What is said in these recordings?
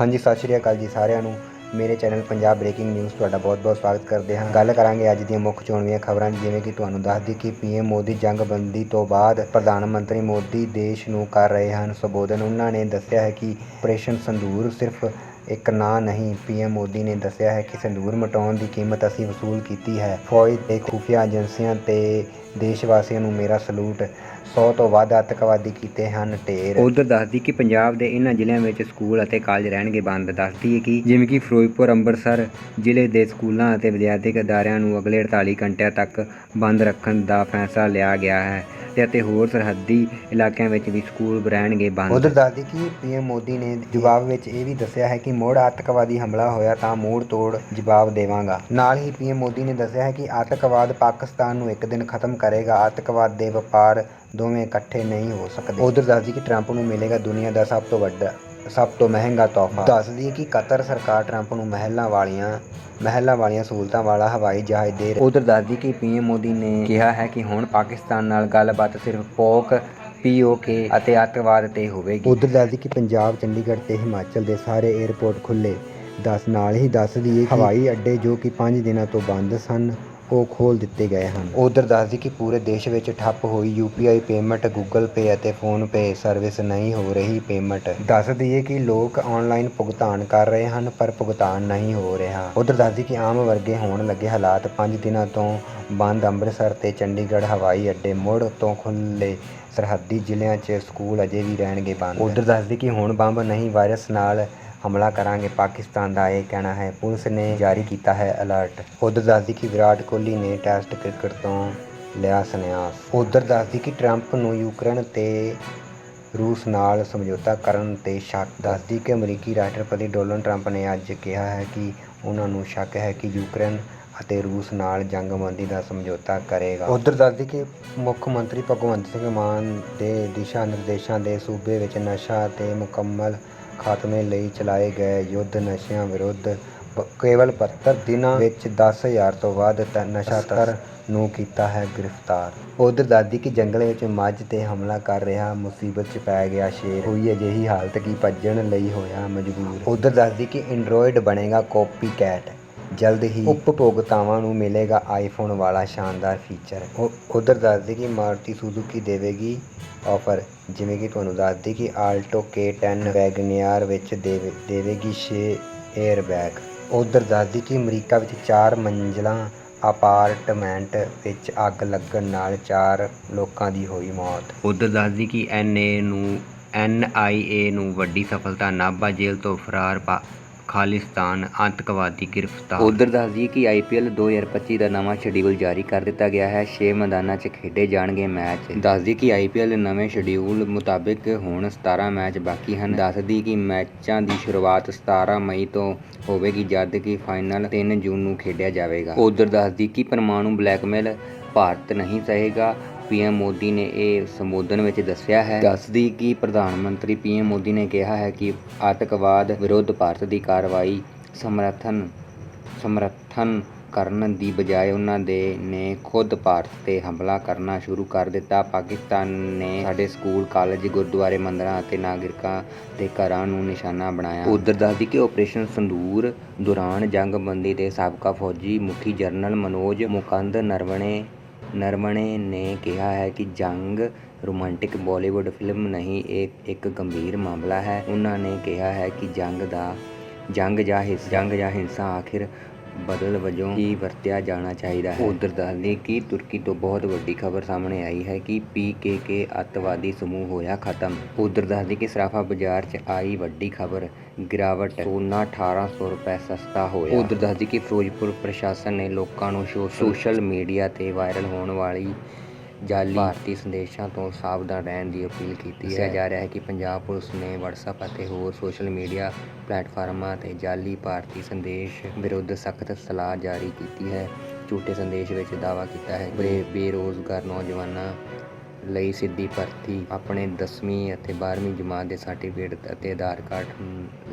ਹਾਂਜੀ, ਸਤਿ ਸ਼੍ਰੀ ਅਕਾਲ ਜੀ ਸਾਰਿਆਂ ਨੂੰ। ਮੇਰੇ ਚੈਨਲ ਪੰਜਾਬ ਬ੍ਰੇਕਿੰਗ ਨਿਊਜ਼ ਤੁਹਾਡਾ ਬਹੁਤ-ਬਹੁਤ ਸਵਾਗਤ ਕਰਦੇ ਹਾਂ। ਗੱਲ ਕਰਾਂਗੇ ਅੱਜ ਦੀਆਂ ਮੁੱਖ ਚੋਣਵੀਆਂ ਖਬਰਾਂ, ਜਿਵੇਂ ਕਿ ਤੁਹਾਨੂੰ ਦੱਸਦੀ ਦਈਏ ਕਿ ਪੀਐਮ ਮੋਦੀ ਜੰਗਬੰਦੀ ਤੋਂ ਬਾਅਦ ਪ੍ਰਧਾਨ ਮੰਤਰੀ ਮੋਦੀ ਦੇਸ਼ ਨੂੰ ਕਰ ਰਹੇ ਹਨ ਸੰਬੋਧਨ। ਉਹਨਾਂ ਨੇ ਦੱਸਿਆ ਹੈ ਕਿ ਆਪਰੇਸ਼ਨ ਸੰਦੂਰ ਸਿਰਫ ਇੱਕ ਨਾਂ ਨਹੀਂ ਪੀਐਮ ਮੋਦੀ ਨੇ ਦੱਸਿਆ ਹੈ ਕਿ ਸੰਦੂਰ ਮਿਟਾਉਣ ਦੀ ਕੀਮਤ ਅਸੀਂ ਵਸੂਲ ਕੀਤੀ ਹੈ। ਫੌਜ ਤੇ ਖੁਫੀਆ ਏਜੰਸੀਆਂ ਤੇ ਦੇਸ਼ ਵਾਸੀਆਂ ਨੂੰ ਮੇਰਾ ਸਲੂਟ। 100 ਤੋਂ ਵੱਧ ਅੱਤਵਾਦੀ ਕੀਤੇ ਹਨ, ਢੇਰ। ਉਧਰ ਦੱਸਦੀ ਕਿ ਪੰਜਾਬ ਦੇ ਇਹਨਾਂ ਜ਼ਿਲ੍ਹਿਆਂ ਵਿੱਚ ਸਕੂਲ ਅਤੇ ਕਾਲਜ ਰਹਿਣਗੇ ਬੰਦ। ਦੱਸਦੀ ਹੈ ਕਿ ਜਿਵੇਂ ਕਿ ਫਿਰੋਜ਼ਪੁਰ, ਅੰਮ੍ਰਿਤਸਰ ਜ਼ਿਲ੍ਹੇ ਦੇ ਸਕੂਲਾਂ ਅਤੇ ਵਿਦਿਆਰਥਕ ਅਦਾਰਿਆਂ ਨੂੰ ਅਗਲੇ 48 ਘੰਟਿਆਂ ਤੱਕ ਬੰਦ ਰੱਖਣ ਦਾ ਫੈਸਲਾ ਲਿਆ ਗਿਆ ਹੈ। ਤੇ ਅਤੇ ਹੋਰ ਸਰਹੱਦੀ ਇਲਾਕਿਆਂ ਵਿੱਚ ਵੀ ਸਕੂਲ ਰਹਿਣਗੇ ਬੰਦ। ਉਧਰ ਦੱਸਦੀ ਕਿ ਪੀਐਮ ਮੋਦੀ ਨੇ ਜਵਾਬ ਵਿੱਚ ਇਹ ਵੀ ਦੱਸਿਆ ਹੈ ਕਿ ਮੋੜ ਆਤੰਕਵਾਦੀ ਹਮਲਾ ਹੋਇਆ ਤਾਂ ਮੋੜ ਤੋੜ ਜਵਾਬ ਦੇਵਾਂਗਾ। ਨਾਲ ਹੀ ਪੀਐਮ ਮੋਦੀ ਨੇ ਦੱਸਿਆ ਹੈ ਕਿ ਆਤੰਕਵਾਦ ਪਾਕਿਸਤਾਨ ਨੂੰ ਇੱਕ ਦਿਨ ਖਤਮ ਕਰੇਗਾ। ਆਤੰਕਵਾਦ ਦੇ ਵਪਾਰ ਦੋਵੇਂ ਇਕੱਠੇ ਨਹੀਂ ਹੋ ਸਕਦੇ। ਉਧਰ ਦੱਸਦੀ ਕਿ ਟਰੰਪ ਨੂੰ ਮਿਲੇਗਾ ਦੁਨੀਆ ਦਾ ਸਭ ਤੋਂ ਵੱਡਾ ਸਭ ਤੋਂ ਮਹਿੰਗਾ ਤੋਹਫਾ। ਦੱਸਦੀ ਹੈ ਕਿ ਕਤਰ ਸਰਕਾਰ ਟਰੰਪ ਨੂੰ ਮਹਿਲਾਂ ਵਾਲੀਆਂ ਮਹਿਲਾਂ ਵਾਲੀਆਂ ਸਹੂਲਤਾਂ ਵਾਲਾ ਹਵਾਈ ਜਹਾਜ਼ ਦੇ ਉਧਰ ਦੱਸਦੀ ਕਿ ਪੀਐਮ ਮੋਦੀ ਨੇ ਕਿਹਾ ਹੈ ਕਿ ਹੁਣ ਪਾਕਿਸਤਾਨ ਨਾਲ ਗੱਲਬਾਤ ਸਿਰਫ ਪੋਕ ਪੀਓਕੇ ਅਤੇ ਅੱਤਵਾਦ ਤੇ ਹੋਵੇਗੀ। ਉਧਰ ਦੱਸਦੀ ਕਿ ਪੰਜਾਬ, ਚੰਡੀਗੜ੍ਹ ਤੇ ਹਿਮਾਚਲ ਦੇ ਸਾਰੇ 에ਅਰਪੋਰਟ ਖੁੱਲੇ ਦੱਸ ਨਾਲ ਹੀ ਦੱਸਦੀ ਹੈ ਕਿ ਹਵਾਈ ਅੱਡੇ ਜੋ ਕਿ 5 ਦਿਨਾਂ ਤੋਂ ਬੰਦ ਸਨ ਉਹ ਖੋਲ ਦਿੱਤੇ ਗਏ ਹਨ। ਉਧਰ ਦੱਸਦੀ ਕਿ ਪੂਰੇ ਦੇਸ਼ ਵਿੱਚ ਠੱਪ ਹੋਈ ਯੂਪੀਆਈ ਪੇਮੈਂਟ, ਗੂਗਲ ਪੇ ਅਤੇ ਫੋਨ ਪੇ ਸਰਵਿਸ ਨਹੀਂ ਹੋ ਰਹੀ ਪੇਮੈਂਟ। ਦੱਸ ਹੈ ਕਿ ਲੋਕ ਆਨਲਾਈਨ ਭੁਗਤਾਨ ਕਰ ਰਹੇ ਹਨ, ਪਰ ਭੁਗਤਾਨ ਨਹੀਂ ਹੋ ਰਿਹਾ। ਉਧਰ ਦੱਸਦੀ ਕਿ ਆਮ ਵਰਗੇ ਹੋਣ ਲੱਗੇ ਹਾਲਾਤ 5 ਦਿਨਾਂ ਤੋਂ ਬੰਦ, ਅੰਮ੍ਰਿਤਸਰ ਤੇ ਚੰਡੀਗੜ੍ਹ, ਹਵਾਈ ਅੱਡੇ ਮੁੜ ਤੋਂ ਖੁੱਲੇ ਸਰਹੱਦੀ ਜ਼ਿਲ੍ਹਿਆਂ 'ਚ ਸਕੂਲ ਅਜੇ ਵੀ ਰਹਿਣਗੇ ਬੰਦ। ਉਧਰ ਦੱਸਦੀ ਕਿ ਹੁਣ ਬੰਬ ਨਹੀਂ, ਵਾਇਰਸ ਨਾਲ ਹਮਲਾ ਕਰਾਂਗੇ। ਪਾਕਿਸਤਾਨ ਦਾ ਇਹ ਕਹਿਣਾ ਹੈ, ਪੁਲਿਸ ਨੇ ਜਾਰੀ ਕੀਤਾ ਹੈ ਅਲਰਟ। ਉਧਰ ਦੱਸਦੀ ਕਿ ਵਿਰਾਟ ਕੋਹਲੀ ਨੇ ਟੈਸਟ ਕ੍ਰਿਕਟ ਤੋਂ ਲਿਆ ਸੰਨਿਆਸ। ਉਧਰ ਦੱਸਦੀ ਕਿ ਟਰੰਪ ਨੂੰ ਯੂਕਰੇਨ ਤੇ ਰੂਸ ਨਾਲ ਸਮਝੌਤਾ ਕਰਨ ਤੇ ਸ਼ੱਕ। ਦੱਸਦੀ ਕਿ ਅਮਰੀਕੀ ਰਾਸ਼ਟਰਪਤੀ ਡੋਨਲਡ ਟਰੰਪ ਨੇ ਅੱਜ ਕਿਹਾ ਹੈ ਕਿ ਉਹਨਾਂ ਨੂੰ ਸ਼ੱਕ ਹੈ ਕਿ ਯੂਕਰੇਨ ਅਤੇ ਰੂਸ ਨਾਲ ਜੰਗਬੰਦੀ ਦਾ ਸਮਝੌਤਾ ਕਰੇਗਾ। ਉਧਰ ਦੱਸਦੀ ਕਿ ਮੁੱਖ ਮੰਤਰੀ ਭਗਵੰਤ ਸਿੰਘ ਮਾਨ ਦੇ ਦਿਸ਼ਾ ਨਿਰਦੇਸ਼ਾਂ ਦੇ ਸੂਬੇ ਵਿੱਚ ਨਸ਼ਾ ਤੇ ਮੁਕੰਮਲ ਖਾਤਮੇ ਲਈ ਚਲਾਏ ਗਏ ਯੁੱਧ ਨਸ਼ਿਆਂ ਵਿਰੁੱਧ ਕੇਵਲ 72 ਦਿਨਾਂ ਵਿੱਚ 10000 ਤੋਂ ਵੱਧ ਨਸ਼ਾ ਤਸਕਰ ਨੂੰ ਕੀਤਾ ਹੈ ਗ੍ਰਿਫਤਾਰ। ਉਧਰ ਦਾਦੀ ਕਿ ਜੰਗਲ ਵਿੱਚ ਮੱਝ ਤੇ ਹਮਲਾ ਕਰ ਰਿਹਾ ਮੁਸੀਬਤ 'ਚ ਪੈ ਗਿਆ ਸ਼ੇਰ। ਹੋਈ ਅਜਿਹੀ ਹਾਲਤ ਕਿ ਭੱਜਣ ਲਈ ਹੋਇਆ ਮਜਬੂਰ। ਉਧਰ ਦੱਸਦੀ ਕਿ ਐਂਡਰੋਇਡ ਬਣੇਗਾ ਕਾਪੀ ਕੈਟ ਜਲਦ ਹੀ ਉਪਭੋਗਤਾਵਾਂ ਨੂੰ ਮਿਲੇਗਾ ਆਈਫੋਨ ਵਾਲਾ ਸ਼ਾਨਦਾਰ ਫੀਚਰ ਉਧਰ ਦੱਸਦੀ ਕਿ ਮਾਰੂਤੀ ਸੁਜ਼ੂਕੀ ਦੇਵੇਗੀ ਆਫਰ ਜਿਵੇਂ ਕਿ ਤੁਹਾਨੂੰ ਦੱਸਦੀ ਕਿ ਆਲਟੋ K10 ਵੈਗਨਆਰ ਵਿੱਚ ਦੇਵੇ- ਦੇਵੇਗੀ 6 에ਅਰਬੈਗ ਉਧਰ ਦੱਸਦੀ ਕਿ ਅਮਰੀਕਾ ਵਿੱਚ 4 ਮੰਜ਼ਲਾਂ ਅਪਾਰਟਮੈਂਟ ਵਿੱਚ ਅੱਗ ਲੱਗਣ ਨਾਲ 4 ਲੋਕਾਂ ਦੀ ਹੋਈ ਮੌਤ। ਉਧਰ ਦੱਸਦੀ ਕਿ ਐਨਏ ਨੂੰ ਐਨਆਈਏ ਨੂੰ ਵੱਡੀ ਸਫਲਤਾ ਨਾਭਾ ਜੇਲ੍ਹ ਤੋਂ ਫਰਾਰ ਪਾ ਖਾਲਿਸਤਾਨ ਆਤੰਕਵਾਦੀ ਗ੍ਰਿਫਤਾਰ। ਉਧਰ ਦੱਸਦੀ ਕਿ ਆਈਪੀਐਲ 2025 ਦਾ ਨਵਾਂ ਸ਼ਡਿਊਲ ਜਾਰੀ ਕਰ ਦਿੱਤਾ ਗਿਆ ਹੈ। 6 ਮੈਦਾਨਾਂ 'ਚ ਖੇਡੇ ਜਾਣਗੇ ਮੈਚ। ਦੱਸਦੀ ਕਿ ਆਈਪੀਐਲ ਨਵੇਂ ਸ਼ਡਿਊਲ ਮੁਤਾਬਿਕ ਹੁਣ 17 ਮੈਚ ਬਾਕੀ ਹਨ। ਦੱਸਦੀ ਕਿ ਮੈਚਾਂ ਦੀ ਸ਼ੁਰੂਆਤ 17 ਮਈ ਤੋਂ ਹੋਵੇਗੀ, ਜਦ ਕਿ ਫਾਈਨਲ 3 ਜੂਨ ਨੂੰ ਖੇਡਿਆ ਜਾਵੇਗਾ। ਉਧਰ ਦੱਸਦੀ ਕਿ ਪਰਮਾਣੂ ਬਲੈਕਮੇਲ ਭਾਰਤ ਨਹੀਂ ਸਹੇਗਾ। ਪੀਐਮ ਮੋਦੀ ਨੇ ਇਹ ਸੰਬੋਧਨ ਵਿੱਚ ਦੱਸਿਆ ਹੈ। ਦੱਸਦੀ ਕਿ ਪ੍ਰਧਾਨ ਮੰਤਰੀ ਪੀਐਮ ਮੋਦੀ ਨੇ ਕਿਹਾ ਹੈ ਕਿ ਆਤੰਕਵਾਦ ਵਿਰੁੱਧ ਭਾਰਤ ਦੀ ਕਾਰਵਾਈ ਸਮਰਥਨ ਸਮਰਥਨ ਕਰਨ ਦੀ ਬਜਾਏ ਉਹਨਾਂ ਦੇ ਨੇ ਖੁਦ ਭਾਰਤ ਤੇ ਹਮਲਾ ਕਰਨਾ ਸ਼ੁਰੂ ਕਰ ਦਿੱਤਾ। ਪਾਕਿਸਤਾਨ ਨੇ ਸਾਡੇ ਸਕੂਲ, ਕਾਲਜ, ਗੁਰਦੁਆਰੇ, ਮੰਦਰਾਂ ਅਤੇ ਨਾਗਰਿਕਾਂ ਦੇ ਘਰਾਂ ਨੂੰ ਨਿਸ਼ਾਨਾ ਬਣਾਇਆ। ਉਧਰ ਦੱਸਦੀ ਕਿ ਆਪਰੇਸ਼ਨ ਸੰਦੂਰ ਦੌਰਾਨ ਜੰਗਬੰਦੀ ਦੇ ਸਾਬਕਾ ਫੌਜੀ ਮੁਖੀ ਜਨਰਲ ਮਨੋਜ ਮੁਕੰਦ ਨਰਵਣੇ ਨਰਵਣੇ ਨੇ ਕਿਹਾ ਹੈ ਕਿ ਜੰਗ, ਰੋਮਾਂਟਿਕ ਬਾਲੀਵੁੱਡ ਫਿਲਮ ਨਹੀਂ, ਇਹ ਇੱਕ ਗੰਭੀਰ ਮਾਮਲਾ ਹੈ। ਉਹਨਾਂ ਨੇ ਕਿਹਾ ਹੈ ਕਿ ਜੰਗ ਦਾ, ਜੰਗ ਜਾਂ ਹਿੰਸਾ, ਜੰਗ ਜਾਂ ਹਿੰਸਾ ਆਖਿਰ ਬਦਲ ਵਜੋਂ ਹੀ ਵਰਤਿਆ ਜਾਣਾ ਚਾਹੀਦਾ ਹੈ। ਉਧਰ ਦੱਸਦੀ ਕਿ ਤੁਰਕੀ ਤੋਂ ਬਹੁਤ ਵੱਡੀ ਖਬਰ ਸਾਹਮਣੇ ਆਈ ਹੈ ਕਿ ਪੀਕੇਕੇ ਅੱਤਵਾਦੀ ਸਮੂਹ ਹੋਇਆ ਖਤਮ। ਉਧਰ ਦੱਸਦੀ ਕਿ ਸਰਾਫਾ ਬਾਜ਼ਾਰ 'ਚ ਆਈ ਵੱਡੀ ਖਬਰ ਗਿਰਾਵਟ ਸੋਨਾ 1800 ਰੁਪਏ ਸਸਤਾ ਹੋਇਆ। ਉਧਰ ਦੱਸਦੀ ਕਿ ਫਿਰੋਜ਼ਪੁਰ ਪ੍ਰਸ਼ਾਸਨ ਨੇ ਲੋਕਾਂ ਨੂੰ ਸੋਸ਼ਲ ਮੀਡੀਆ ਤੇ ਵਾਇਰਲ ਹੋਣ ਵਾਲੀ ਜਾਲੀ ਭਾਰਤੀ ਸੰਦੇਸ਼ਾਂ ਤੋਂ ਸਾਵਧਾਨ ਰਹਿਣ ਦੀ ਅਪੀਲ ਕੀਤੀ। ਹੈ ਜਾ ਰਿਹਾ ਹੈ ਕਿ ਪੰਜਾਬ ਪੁਲਿਸ ਨੇ WhatsApp ਅਤੇ ਹੋਰ ਸੋਸ਼ਲ ਮੀਡੀਆ ਪਲੇਟਫਾਰਮਾਂ ਤੇ ਜਾਲੀ ਭਾਰਤੀ ਸੰਦੇਸ਼ ਵਿਰੁੱਧ ਸਖਤ ਸਲਾਹ ਜਾਰੀ ਕੀਤੀ ਹੈ। ਝੂਠੇ ਸੰਦੇਸ਼ ਵਿੱਚ ਦਾਅਵਾ ਕੀਤਾ ਹੈ ਬੇ ਬੇਰੋਜ਼ਗਾਰ ਨੌਜਵਾਨਾਂ ਲਈ ਸਿੱਧੀ ਭਰਤੀ, ਆਪਣੇ 10ਵੀਂ ਅਤੇ 12ਵੀਂ ਜਮਾਤ ਦੇ ਸਰਟੀਫਿਕੇਟ ਅਤੇ ਆਧਾਰ ਕਾਰਡ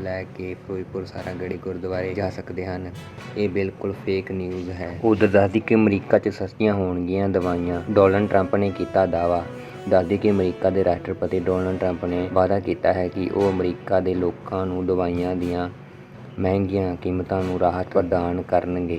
ਲੈ ਕੇ ਫਿਰੋਜ਼ਪੁਰ ਸਾਰਾਗੜ੍ਹੀ ਗੁਰਦੁਆਰੇ ਜਾ ਸਕਦੇ ਹਨ। ਇਹ ਬਿਲਕੁਲ ਫੇਕ ਨਿਊਜ਼ ਹੈ। ਉਧਰ ਦੱਸਦੀ ਕਿ ਅਮਰੀਕਾ 'ਚ ਸਸਤੀਆਂ ਹੋਣਗੀਆਂ ਦਵਾਈਆਂ। ਡੋਨਲਡ ਟਰੰਪ ਨੇ ਕੀਤਾ ਦਾਅਵਾ। ਦੱਸਦੀ ਕਿ ਅਮਰੀਕਾ ਦੇ ਰਾਸ਼ਟਰਪਤੀ ਡੋਨਲਡ ਟਰੰਪ ਨੇ ਵਾਅਦਾ ਕੀਤਾ ਹੈ ਕਿ ਉਹ ਅਮਰੀਕਾ ਦੇ ਲੋਕਾਂ ਨੂੰ ਦਵਾਈਆਂ ਦੀਆਂ ਮਹਿੰਗੀਆਂ ਕੀਮਤਾਂ ਨੂੰ ਰਾਹਤ ਪ੍ਰਦਾਨ ਕਰਨਗੇ।